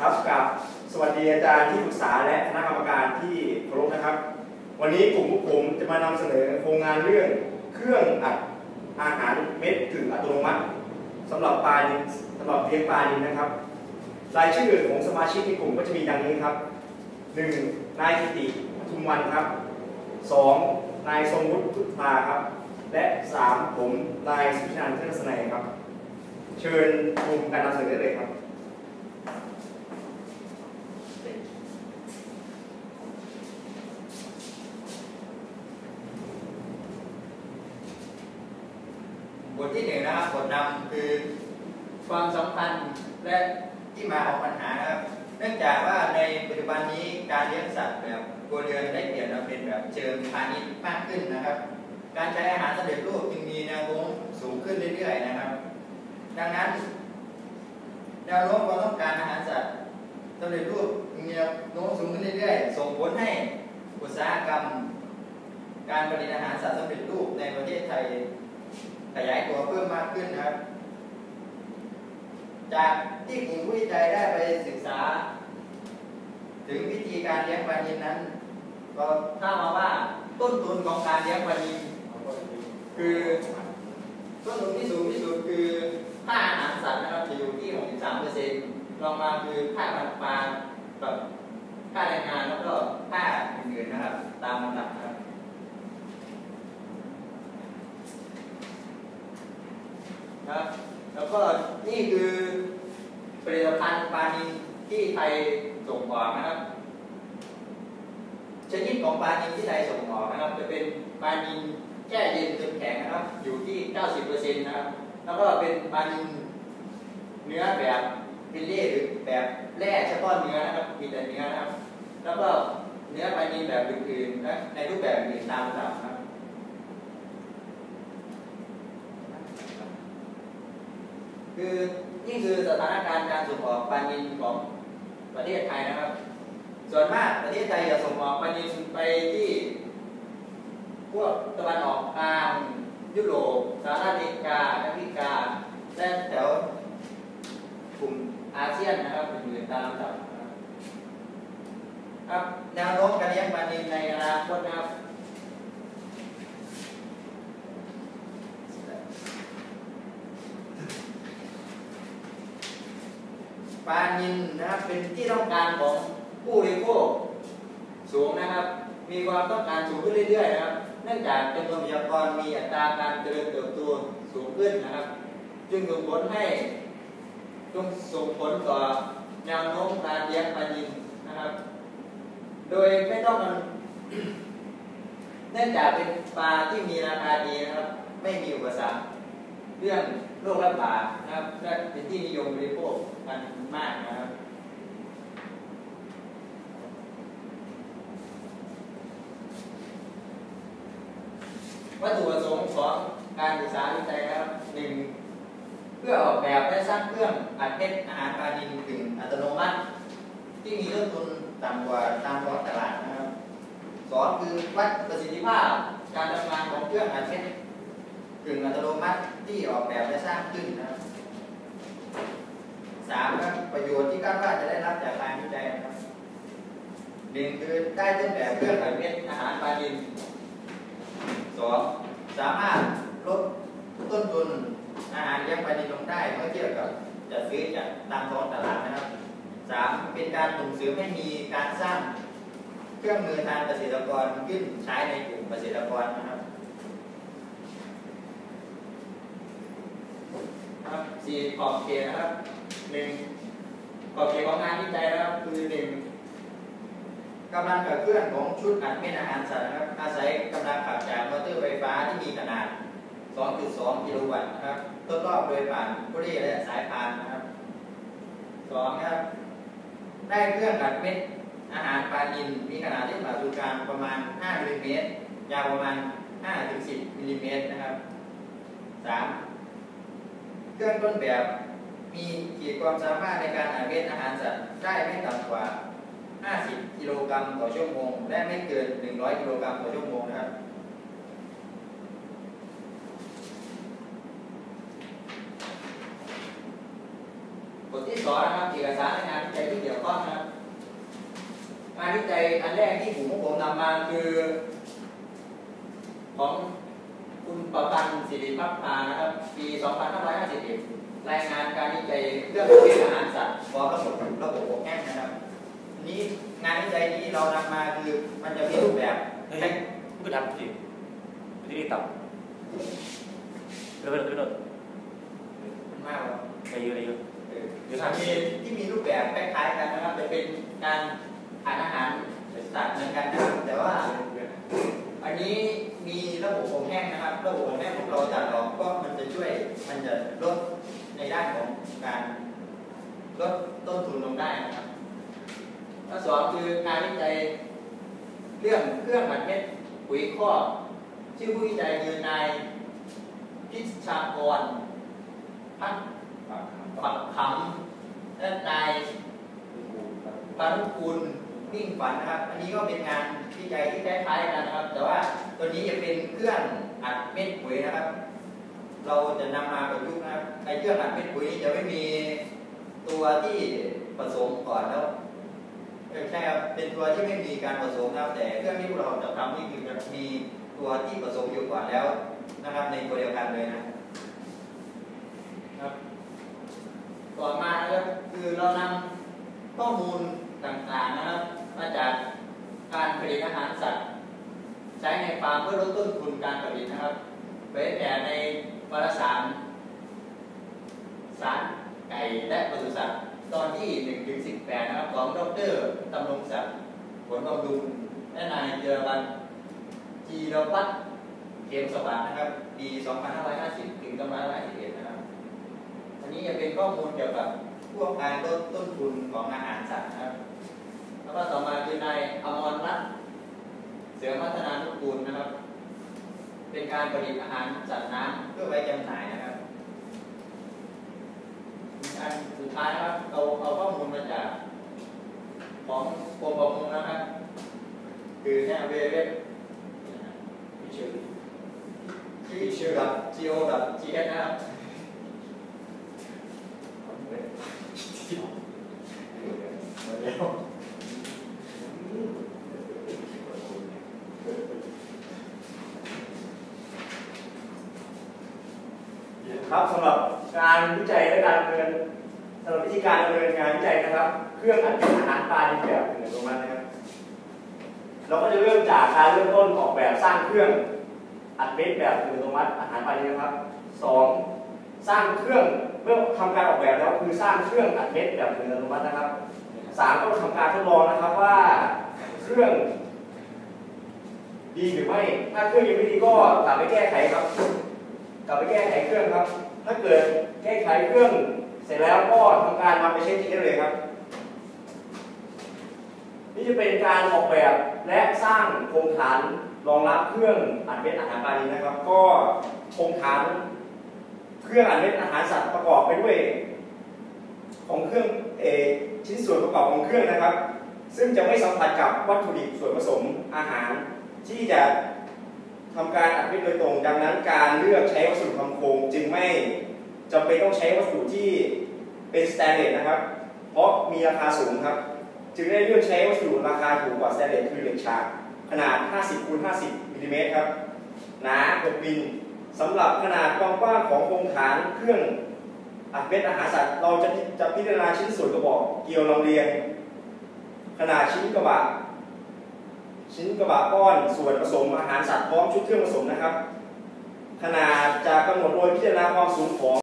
ครับกับสวัสดีอาจารย์ที่ปรึกษาและคณะกรรมการที่เคารพนะครับ วันนี้กลุ่มพวกผมจะมานำเสนอโครงงานเรื่องเครื่องอัดอาหารเม็ดกึ่งอัตโนมัติสำหรับปลานินสำหรับเลี้ยงปลานินนะครับ รายชื่อของสมาชิกในกลุ่มก็จะมีดังนี้ครับ 1. นายกิติทุมวันครับ 2. นายทรงวุฒิพุทธาครับ และ 3. ผมนายสุชานันเทศสนัยครับ เชิญชมการนำเสนอได้เลยครับ บ ทที่หนึ่งนะครับบทนำคือความสำคัญและที่มาของปัญหานะครับ เนื่องจากว่าในปัจจุบันนี้การเลี้ยงสัตว์แบบครัวเรือนได้เปลี่ยนมาเป็นแบบเชิงพาณิชย์มากขึ้นนะครับ การใช้อาหารสำเร็จรูปจึงมีแนวโน้มสูงขึ้นเรื่อยๆนะครับ ดังนั้นแนวโน้มความต้องการอาหารสัตว์สำเร็จรูปมีแนวโน้มสูงขึ้นเรื่อยๆ ส่งผลให้อุตสาหกรรม การผลิตอาหารสัตว์สำเร็จรูปในประเทศไทย ขยายตัวเพิ่มมากขึ้นนะครับ จากที่กลุ่มผู้วิจัยได้ไปศึกษา ถึงวิธีการเลี้ยงปลานิลนั้น ก็ทราบมาว่าต้นทุนของการเลี้ยงปลานิลคือต้นทุนที่สูงที่สุดคือค่าอาหารสัตว์นะครับจะอยู่ที่63%รองมาคือค่ามันปลากับค่าแรงงานแล้วก็ค่าอื่นๆนะครับ ตามลำดับ นะครับแล้วก็นี่คือผลิตภัณฑ์ปลานิลที่ไทยส่งออกนะครับ ชนิดของปลานิลที่ไทยส่งออกนะครับ จะเป็นปลานิลแช่เย็นจนแข็งนะครับ อยู่ที่ 90%นะครับ แล้วก็เป็นปลานิลเนื้อแบบฟิลเล่หรือแบบแร่เฉพาะเนื้อนะครับ มีแต่เนื้อนะครับ แล้วก็เนื้อปลานิลแบบอื่นๆและในรูปแบบอื่นตามลำดับนะ คือนี่คือสถานการณ์การส่งออกปานิลของประเทศไทยนะครับ ส่วนมากประเทศไทยจะส่งออกปานิลไปที่พวกตะวันออกกลางยุโรปสหรัฐอเมริกาแอฟริกาและแถวกลุ่มอาเซียนนะครับอื่นตามลำดับครับครับแนวโน้มการเลี้ยงปลานิลในอนาคตนะครับ ปลานิลนะครับเป็นที่ต้องการของผู้บริโภคสูงนะครับ มีความต้องการสูงขึ้นเรื่อยๆนะครับ เนื่องจากจำนวนประชากรมีอัตราการเจริญเติบโตสูงขึ้นนะครับ จึงส่งผลให้จงส่งผลต่อแนวโน้มการเลี้ยงปลานิลนะครับ โดยไม่ต้องเนื่องจากเป็นปลาที่มีราคาดีนะครับ ไม่มีอุปสรรค รื่องโรคระบาดนะครับและเป็นที่นิยมบริโภคกันมากนะครับวัตถุประสงค์ของการศึกษาวิจัยนะครับหนึ่งเพื่อออกแบบและสร้างเครื่องอัดเม็ดอาหารปลาดินกึ่งอัตโนมัติ ที่มีต้นทุนต่ำกว่าตามท้องตลาดนะครับสองคือวัดประสิทธิภาพการทำงานของเครื่องอัดเม็ด กึ่งอัตโนมัติที่ออกแบบและสร้างขึ้นนะครับสามครับประโยชน์ที่คาดว่าจะได้รับจากการวิจัยนะครับหนึ่งคือได้ต้นแบบเครื่องอัดเม็ดอาหารปลาดินสองสามารถลดต้นทุนอาหารเลี้ยงปลาดินลงได้เมื่อเทียบกับจะซื้อจากตามท้องตลาดนะครับสามเป็นการส่งเสริมให้มีการสร้างเครื่องมือทางเกษตรกรขึ้นใช้ในกลุ่มเกษตรกรนะครับ ครับ สี่ขอบเขตนะครับหนึ่งขอบเขตของงานวิจัยนะครับคือหนึ่งกำลังขับเคลื่อนของชุดอัดเม็ดอาหารสัตว์นะครับอาศัยกำลังขับจากมอเตอร์ไฟฟ้าที่มีขนาด 2.2 กิโลวัตต์นะครับทดรอบโดยผ่านผู้เรีและสายพานนะครับสองนะครับ ได้เครื่องอัดเม็ดอาหารปลาอินมีขนาดที่ผ่าศูนย์กลางประมาณ 5มิลลิเมตรยาวประมาณ 5-10มิลลิเมตรนะครับสาม เครื่องต้นแบบ มีขีดความสามารถในการอัดเม็ดอาหารสัตว์ได้ไม่ต่ำกว่า 50 กิโลกรัมต่อชั่วโมง และไม่เกิน 100 กิโลกรัมต่อชั่วโมงนะครับบทที่สองนะครับเอกสารและงานวิจัยที่เกี่ยวข้องนะครับงานวิจัยอันแรกที่ผมผมนำมาคือ ของ ประพันธ์สิริพัฒนานะครับ ปี 2551 รายงานการวิจัยเรื่องประเภทอาหารสัตว์พร้อมระบบระบบอบแห้งนะครับอันนี้งานวิจัยนี้เรานำมาคือมันจะมีรูปแบบเฮ้ยมึงก็ทำสิที่นี่ต่ำเร็วเร็วเร็วมันมากกว่าอะไรเยอะอะไรเยอะเออมีที่มีรูปแบบคล้ายๆกันนะครับจะเป็นการทานอาหารสัตว์เหมือนกันนะครับแต่ว่า อันนี้มีระบบอบแห้งนะครับ ระบบอบแห้งของเราจัดออกก็มันจะช่วยมันจะลดในด้านของการลดต้นทุนลงได้นะครับข้อสองคือการวิจัยเรื่องเครื่องอัดเม็ดปุ๋ยคอกชื่อผู้วิจัยคือนายพิชากรพัฒฝักขำและนายปานุกูล มิ่งฝันนะครับ อันนี้ก็เป็นงานวิจัยที่คล้ายๆกันนะครับ แต่ว่าตัวนี้จะเป็นเครื่องอัดเม็ดปุ๋ยนะครับ เราจะนำมาประยุกต์นะครับในเครื่องอัดเม็ดปุ๋ยนี้จะไม่มีตัวที่ผสมก่อนแล้วใช่ครับเป็นตัวที่ไม่มีการผสมนะครับ แต่เครื่องที่พวกเราจะทำนี่คือจะมีตัวที่ผสมอยู่ก่อนแล้วนะครับ ในตัวเดียวกันเลยนะครับ ต่อมานะครับคือเรานำข้อมูลต่างๆนะครับ มาจากการผลิตอาหารสัตว์ ใช้ในฟาร์มเพื่อลดต้นทุนการผลิตนะครับเว้นแต่ในวารสารสารไก่และปศุสัตว์ตอนที่1ถึง18นะครับของดรตำรงศักดิ์ผลบำรุงและนายเจรบันจีรพัฒน์เกมสวัสดิ์นะครับปี2550 ถึง2551นะครับอันนี้จะเป็นข้อมูลเกี่ยวกับพวกการลดต้นทุนของอาหารสัตว์นะครับ แล้วก็ต่อมาคือนายอมรรัตน์เสือพัฒนานุกูลนะครับ เป็นการผลิตอาหารสัตว์น้ำเพื่อไว้จำหน่ายนะครับอันสุดท้ายครับเราเอาข้อมูลมาจากของกรมประมงนะครับ คือเนี่ยเว็บ ไม่เชื่อ ชื่อชื่อกับ go gs นะครับ ครับสำหรับการวิจัยและการดำเนินสำหรับวิธีการดำเนินงานวิจัยนะครับ เครื่องอัดเป็นอาหารปลาในแบบหนึ่งตรงนั้นนะครับ เราก็จะเริ่มจากการเริ่มต้นออกแบบสร้างเครื่องอัดเม็ดแบบอัตโนมัติอาหารปลานี้นะครับสองสร้างเครื่องเมื่อทำการออกแบบแล้วคือสร้างเครื่องอัดเม็ดแบบอัตโนมัตินะครับสามก็ทำการทดลองนะครับว่าเครื่อง ดีหรือไม่ ถ้าเครื่องยังไม่ดีก็กลับไปแก้ไขครับ กลับไปแก้ไขเครื่องครับ ถ้าเกิดแก้ไขเครื่องเสร็จแล้วก็ทำการนำไปใช้จริงได้เลยครับ นี่จะเป็นการออกแบบและสร้างโครงฐานรองรับเครื่องอัดเม็ดอาหารปลานี้นะครับ ก็โครงฐานเครื่องอัดเม็ดอาหารสัตว์ประกอบไปด้วย ของเครื่องเอชิ้นส่วนประกอบของเครื่องนะครับ ซึ่งจะไม่สัมผัสกับวัตถุดิบส่วนผสมอาหารที่จะ ทำการอัดเม็ดโดยตรง ดังนั้นการเลือกใช้วัสดุทำโครงจึงไม่จำเป็นต้องใช้วัสดุที่เป็นสแตนเลสนะครับ เพราะมีราคาสูงครับ จึงได้เลือกใช้วัสดุราคาถูกกว่าสแตนเลสคือเหล็กฉากขนาด 50คูณ50มิลลิเมตรครับ หนา6มิลสำหรับขนาดความกว้างของโครงฐานเครื่องอัดเม็ดอาหารสัตว์ เราจะจะพิจารณาชิ้นส่วนกระบอก เกลียวลำเลียง ขนาดชิ้นกระบะ ชิ้นกระบะก้อนส่วนผสมอาหารสัตว์พร้อมชุดเครื่องผสมนะครับ ขนาดจะกำหนดโดยพิจารณาความสูงของ